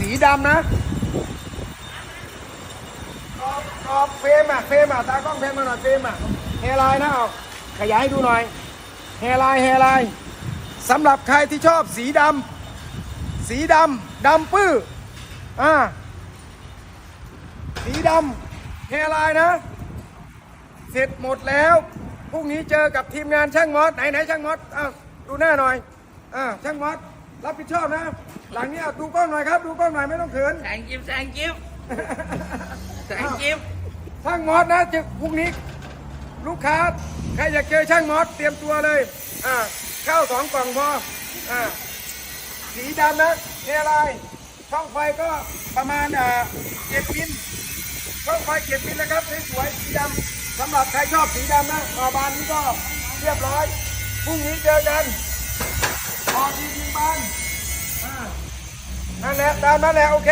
สีดำนะกรอบกรอบเฟรมอะเฟรมอะตากล้องเฟรมมาหน่อยเฟรมอะแฮร์ไลน์นะเอาขยายให้ดูหน่อยแฮร์ไลน์แฮร์ไลน์สำหรับใครที่ชอบสีดำสีดำดำปื้ออ่าสีดำแฮร์ไลน์นะ เสร็จหมดแล้วพรุ่งนี้เจอกับทีมงานช่างมอสไหนไหนช่างมอสอ้าวดูหน้าหน่อยอ่าช่างมอส รับผิดชอบนะ หลังนี้อะดูกล้องหน่อยครับ ดูกล้องหน่อยไม่ต้องเขินแซงจิ๊บแซงจิ๊บแซงจิ๊บช่างมอสนะจะพรุ่งนี้ ลูกค้าใครอยากเจอช่างมอสเตรียมตัวเลยอ่าข้าวสองกล่องพออ่าสีดำนะเนอะไรช่องไฟก็ประมาณอ่าเจ็ดมิลช่องไฟเจ็ดมิลนะครับสวยๆสีดำสำหรับใครชอบสีดำนะอ่าบานนี้ก็เรียบร้อยพรุ่งนี้เจอกัน นั่นแหละตามนั่นแหละโอเค